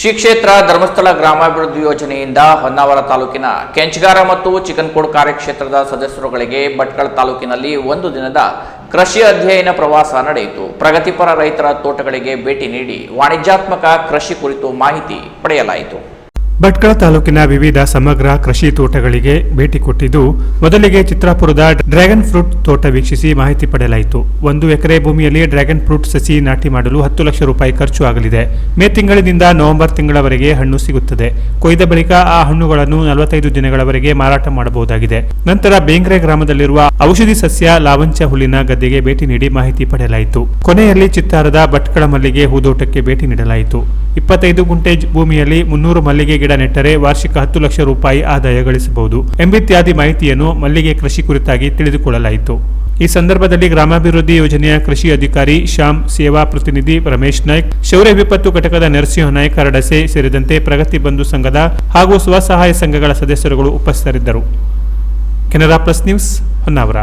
ಶ್ರೀ ಕ್ಷೇತ್ರ, ಧರ್ಮಸ್ಥಳ ಗ್ರಾಮಾಭಿವೃದ್ಧಿ ಯೋಜನೆಯಿಂದ ಹೊನ್ನಾವರ ತಾಲೂಕಿನ ಕೆಂಚಗಾರ ಮತ್ತು ಚಿಕನ್ಕೋಡ್ ಕಾರ್ಯಕ್ಷೇತ್ರದ ಸದಸ್ಯರುಗಳಿಗೆ ಭಟ್ಕಳ ತಾಲೂಕಿನಲ್ಲಿ ಒಂದು ದಿನದ ಕೃಷಿ ಅಧ್ಯಯನ ಪ್ರವಾಸ ನಡೆಯಿತು. ಪ್ರಗತಿಪರ ರೈತರ ತೋಟಗಳಿಗೆ ಭೇಟಿ ನೀಡಿ ವಾಣಿಜ್ಯಾತ್ಮಕ ಕೃಷಿ ಕುರಿತು ಮಾಹಿತಿ ಪಡೆಯಲಾಯಿತು. ಭಟ್ಕಳ ತಾಲೂಕಿನ ವಿವಿಧ ಸಮಗ್ರ ಕೃಷಿ ತೋಟಗಳಿಗೆ ಭೇಟಿ ಕೊಟ್ಟಿದ್ದು, ಮೊದಲಿಗೆ ಚಿತ್ರಾಪುರದ ಡ್ರ್ಯಾಗನ್ ಫ್ರೂಟ್ ತೋಟ ವೀಕ್ಷಿಸಿ ಮಾಹಿತಿ ಪಡೆಯಲಾಯಿತು. ಒಂದು ಎಕರೆ ಭೂಮಿಯಲ್ಲಿ ಡ್ರ್ಯಾಗನ್ ಫ್ರೂಟ್ ಸಸಿ ನಾಟಿ ಮಾಡಲು ಹತ್ತು ಲಕ್ಷ ರೂಪಾಯಿ ಖರ್ಚು ಆಗಲಿದೆ. ಮೇ ತಿಂಗಳಿನಿಂದ ನವೆಂಬರ್ ತಿಂಗಳವರೆಗೆ ಹಣ್ಣು ಸಿಗುತ್ತದೆ. ಕೊಯ್ದ ಬಳಿಕ ಆ ಹಣ್ಣುಗಳನ್ನು ನಲವತ್ತೈದು ದಿನಗಳವರೆಗೆ ಮಾರಾಟ ಮಾಡಬಹುದಾಗಿದೆ. ನಂತರ ಬೇಂಗ್ರೆ ಗ್ರಾಮದಲ್ಲಿರುವ ಔಷಧಿ ಸಸ್ಯ ಲಾವಂಚ ಹುಲ್ಲಿನ ಗದ್ದೆಗೆ ಭೇಟಿ ನೀಡಿ ಮಾಹಿತಿ ಪಡೆಯಲಾಯಿತು. ಕೊನೆಯಲ್ಲಿ ಚಿತ್ತಾರದ ಭಟ್ಕಳ ಮಲ್ಲಿಗೆ ಹೂದೋಟಕ್ಕೆ ಭೇಟಿ ನೀಡಲಾಯಿತು. ಇಪ್ಪತ್ತೈದು ಗುಂಟೆ ಭೂಮಿಯಲ್ಲಿ ಮುನ್ನೂರು ಮಲ್ಲಿಗೆ ಗಿಡ ನೆಟ್ಟರೆ ವಾರ್ಷಿಕ ಹತ್ತು ಲಕ್ಷ ರೂಪಾಯಿ ಆದಾಯ ಗಳಿಸಬಹುದು ಎಂಬಿತ್ಯಾದಿ ಮಾಹಿತಿಯನ್ನು ಮಲ್ಲಿಗೆ ಕೃಷಿ ಕುರಿತಾಗಿ ತಿಳಿದುಕೊಳ್ಳಲಾಯಿತು. ಈ ಸಂದರ್ಭದಲ್ಲಿ ಗ್ರಾಮಾಭಿವೃದ್ಧಿ ಯೋಜನೆಯ ಕೃಷಿ ಅಧಿಕಾರಿ ಶ್ಯಾಮ್ ಸೇವಾ ಪ್ರತಿನಿಧಿ ರಮೇಶ್ ನಾಯ್ಕ್, ಶೌರ್ಯ ವಿಪತ್ತು ಘಟಕದ ನರಸಿಂಹ ನಾಯ್ಕ ಅರಡಸೆ ಸೇರಿದಂತೆ ಪ್ರಗತಿ ಬಂಧು ಸಂಘದ ಹಾಗೂ ಸ್ವಸಹಾಯ ಸಂಘಗಳ ಸದಸ್ಯರುಗಳು ಉಪಸ್ಥಿತರಿದ್ದರು. Canara plus news Honnavar.